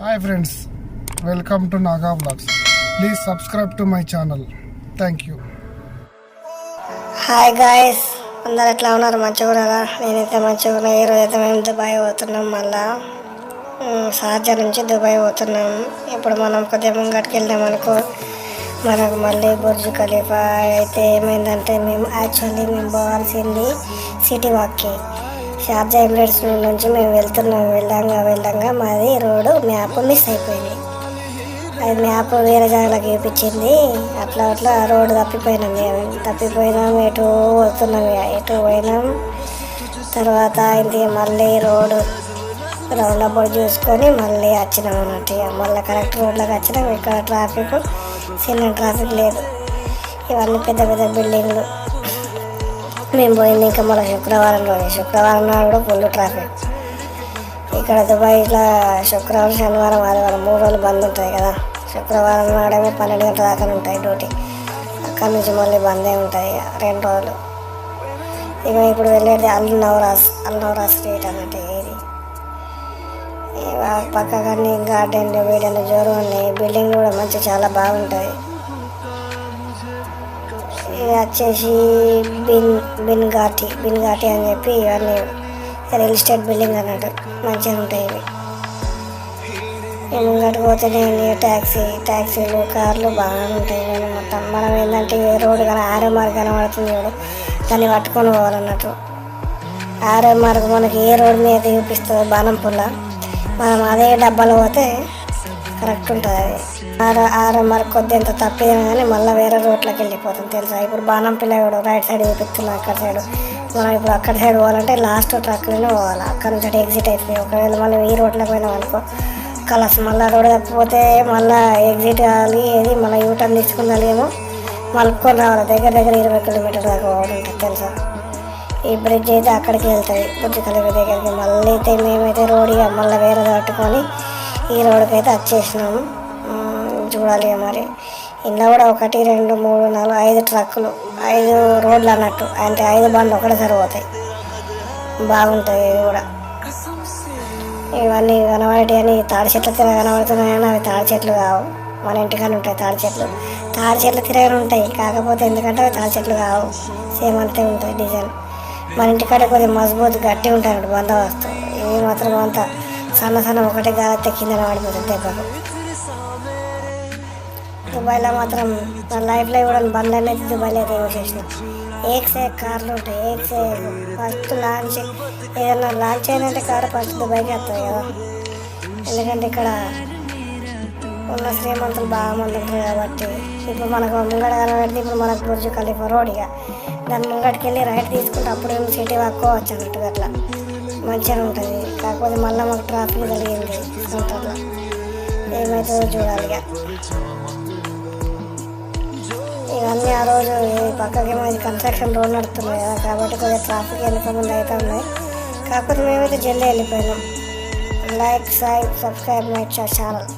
Hi friends welcome to Naga blogs please subscribe to my channel thank you hi guys అందరు ఎట్లా ఉన్నారు? మంచిగా ఉన్నారా? నేనైతే మంచిగా ఉన్నా. ఈరోజు అయితే మేము దుబాయ్ పోతున్నాం మళ్ళా. ఉమ్, షార్జా నుంచి దుబాయ్ పోతున్నాం. ఇప్పుడు మనం కొద్దిగా ముంగటికి వెళ్ళాం అనుకో. మనకు మళ్ళీ బుర్జ్ ఖలీఫా అయితే ఏమైందంటే మేము యాక్చువల్లీ మేము పోవాల్సింది సిటీ వాక్కి షార్జా ఎమిరేట్స్ నుంచి మేము వెళ్తున్నాం. వెళ్ళంగా వెళ్ళంగా మాది రోడ్డు మ్యాప్ మిస్ అయిపోయింది. అది మ్యాప్ వేరే జాగాలకు చూపించింది అట్లా అట్లా రోడ్డు తప్పిపోయినాం మేము తప్పిపోయినాం ఎటు పోతున్నాం ఇక. ఎటు పోయినాం? తర్వాత ఇది మళ్ళీ రోడ్డు రౌండ్ అబౌట్ చూసుకొని మళ్ళీ వచ్చినాం అన్నట్టు ఇక. మళ్ళీ కరెక్ట్ రోడ్లోకి వచ్చినాం. ఇక్కడ ట్రాఫిక్ చిన్న ట్రాఫిక్ లేదు. ఇవన్నీ పెద్ద పెద్ద బిల్డింగ్లు. మేము పోయింది ఇంకా మళ్ళీ శుక్రవారం రోజు శుక్రవారం నాడు కూడా ఫుల్ ట్రాఫిక్. ఇక్కడ దుబాయ్ ఇట్లా శుక్రవారం శనివారం ఆదివారం మూడు రోజులు బంద్ ఉంటాయి కదా. శుక్రవారం నాడేమో పన్నెండు గంటల దాకా ఉంటాయి డ్యూటీ. అక్కడి నుంచి మళ్ళీ బందే ఉంటాయి రెండు రోజులు. ఇక ఇప్పుడు వెళ్ళేది అల్ నవరాస్ అల్ నవరాస్ స్ట్రీట్ అన్నట్టు ఇది పక్కగా గార్డెన్లు వీడెన్లు జోరు ఉన్నాయి బిల్డింగ్లు కూడా మంచి చాలా బాగుంటాయి. వచ్చేసి బిన్ బిన్ ఘాటి బిన్ ఘాటి అని చెప్పి ఇవన్నీ రియల్ ఎస్టేట్ బిల్డింగ్ అన్నట్టు మంచిగా ఉంటాయి ఇవి. ముంగటి పోతేనే ట్యాక్సీ ట్యాక్సీలు కార్లు బాగా ఉంటాయి కానీ మొత్తం. మనం ఏంటంటే ఏ రోడ్డు కానీ ఆరో మార్గం కనబడుతుంది చూడు దాన్ని పట్టుకొని పోవాలన్నట్టు. ఆరో మార్గం మనకి ఏ రోడ్డు మీద చూపిస్తుందో బాణంపుల్ల. మనం అదే డబ్బాలో పోతే కరెక్ట్ ఉంటుంది అది. ఆరు ఆరు మరి కొద్ది ఎంత తప్పినా కానీ మళ్ళీ వేరే రోడ్లోకి వెళ్ళిపోతుంది తెలుసా? ఇప్పుడు బాణంపిల్ల పిల్లగాడు రైట్ సైడ్ చూపిస్తున్నాం అక్కడ సైడ్. మనం ఇప్పుడు అక్కడ సైడ్ పోవాలంటే లాస్ట్ ట్రక్లోనే పోవాలి. అక్కడ నుంచి ఎగ్జిట్ అవుతుంది ఒకవేళ మనం ఈ రోడ్లోకి పోయినాం అనుకో కలర్స్ మళ్ళీ రోడ్ తప్పిపోతే మళ్ళీ ఎగ్జిట్ కావాలి ఏది మళ్ళీ యూటర్న్ తీసుకున్నాలి ఏమో మలుపుకొని రావాలి. దగ్గర దగ్గర ఇరవై కిలోమీటర్ దాకా పోవడం ఉంటుంది తెలుసా? ఈ బ్రిడ్జ్ అయితే అక్కడికి వెళ్తుంది బుర్జ్ కలిపి దగ్గరికి మళ్ళీ అయితే మేమైతే రోడ్ ఇక మళ్ళీ వేరే దాటుకొని ఈ రోడ్కి అయితే వచ్చేసినాము. చూడాలి మరి. ఇంట్లో కూడా ఒకటి రెండు మూడు నాలుగు ఐదు ట్రక్కులు ఐదు రోడ్లు అన్నట్టు. అంటే ఐదు బండ్లు ఒకటే సరిపోతాయి బాగుంటాయి కూడా. ఇవన్నీ కనబడేటి అని తాడి చెట్లు తిరగ కనబడుతున్నాయి కానీ అవి తాడి చెట్లు కావు. మన ఇంటికాడ ఉంటాయి తాడి చెట్లు. తాడి చెట్లు తిరగని ఉంటాయి. కాకపోతే ఎందుకంటే అవి తాడి చెట్లు కావు. సేమ్ అంతే ఉంటుంది డిజైన్. మన ఇంటికాడ కొద్దిగా మజబూత్ గట్టి ఉంటాయి అన్నట్టు బందోబస్తు. ఇవి మాత్రం అంత సన్న సన్న ఒకటే గాలి కింద పడిపోతుంది దెబ్బకు. దుబాయ్లో మాత్రం నా లైఫ్లో ఇవ్వడం బండ్లు అనేది దుబాయ్లో అయితే యూజ్ చేసిన. ఏక్సే కార్లు ఉంటాయి. ఏక్సే ఫస్ట్ లాంచ్ ఏదైనా లాంచ్ అయిందంటే కారు ఫస్ట్ దుబాయ్కి వస్తుంది కదా. ఎందుకంటే ఇక్కడ ఉన్న శ్రీమంతులు బాగా మంది ఉంటారు కాబట్టి ఇప్పుడు మనకు ముంగడ కనబడితే ఇప్పుడు మనకు బుర్జు కలిపి రోడ్ ఇక. దాని ముంగడికి వెళ్ళి రైట్ తీసుకుంటే అప్పుడు ఏమి సిటీ వాక్కోవచ్చు అన్నట్టు అట్లా. మంచిగా ఉంటుంది. కాకపోతే మళ్ళీ మాకు ట్రాఫిక్ కలిగింది ఏమైతుందో ఏమవుతుందో చూడాలి ఇక. ఇవన్నీ ఆ రోజు పక్కకి ఇది కన్స్ట్రక్షన్ రోడ్ నడుతున్నాయి కదా కాబట్టి కొద్దిగా ట్రాఫిక్ వెళ్ళకముందు అయితే ఉన్నాయి. కాకపోతే మేమైతే జల్దీ వెళ్ళిపోయినాం. లైక్ సైబ్ సబ్స్క్రైబ్ మై ఛానల్.